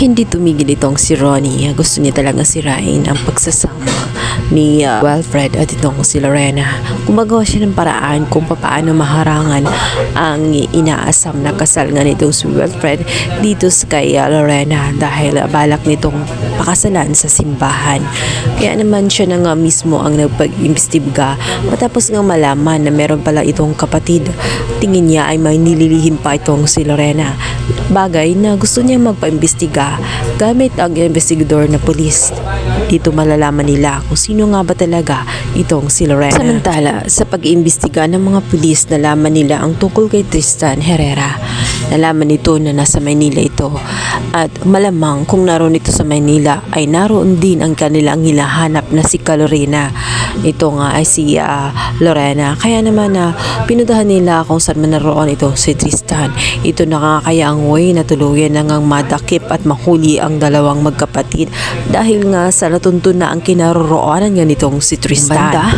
Hindi tumigil itong si Ronnie. Gusto niya talaga sirain ang pagsasama ni uh, Wilfred at itong si Lorena. Gumagawa siya ng paraan kung paano maharangan ang inaasam na kasal nga nitong si Wilfred dito kay uh, Lorena dahil uh, balak nitong pakasalan sa simbahan. Kaya naman siya na nga mismo ang nagpag-imbestiga matapos nga malaman na meron pala itong kapatid. Tingin niya ay may nililihim pa itong si Lorena. Bagay na gusto niya magpaimbestiga gamit ang investigador na pulis. Dito malalaman nila kung sino nga ba talaga itong si Lorena. Samantala, sa pag-iimbestiga ng mga pulis, nalaman nila ang tungkol kay Tristan Herrera. Nalaman nito na nasa Maynila ito. At malamang kung naroon ito sa Maynila ay naroon din ang kanilang hinahanap na si Calorina. Ito nga ay si ah, Lorena. Kaya naman na pinudahan nila kung saan man naroon ito si Tristan. Ito na nga kaya ang way na tuluyan na ngang madakip at mahuli ang dalawang magkapatid dahil nga sa natuntun na ang kinaroroonan nga nitong si Tristan. Banda,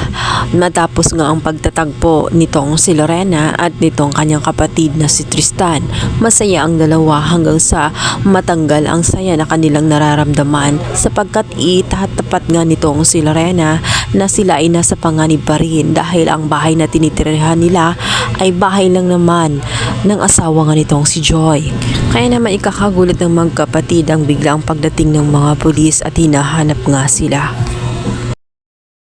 matapos nga ang pagtatagpo nitong si Lorena at nitong kanyang kapatid na si Tristan, masaya ang dalawa hanggang sa matanggal ang saya na kanilang nararamdaman sapagkat itatapat nga nitong si Lorena na sila ay nasa panganib pa rin dahil ang bahay na tinitirahan nila ay bahay lang naman ng asawa nga nitong si Joy. Kaya naman ikakagulat ng magkapatid ang biglang pagdating ng mga pulis at hinahanap nga sila.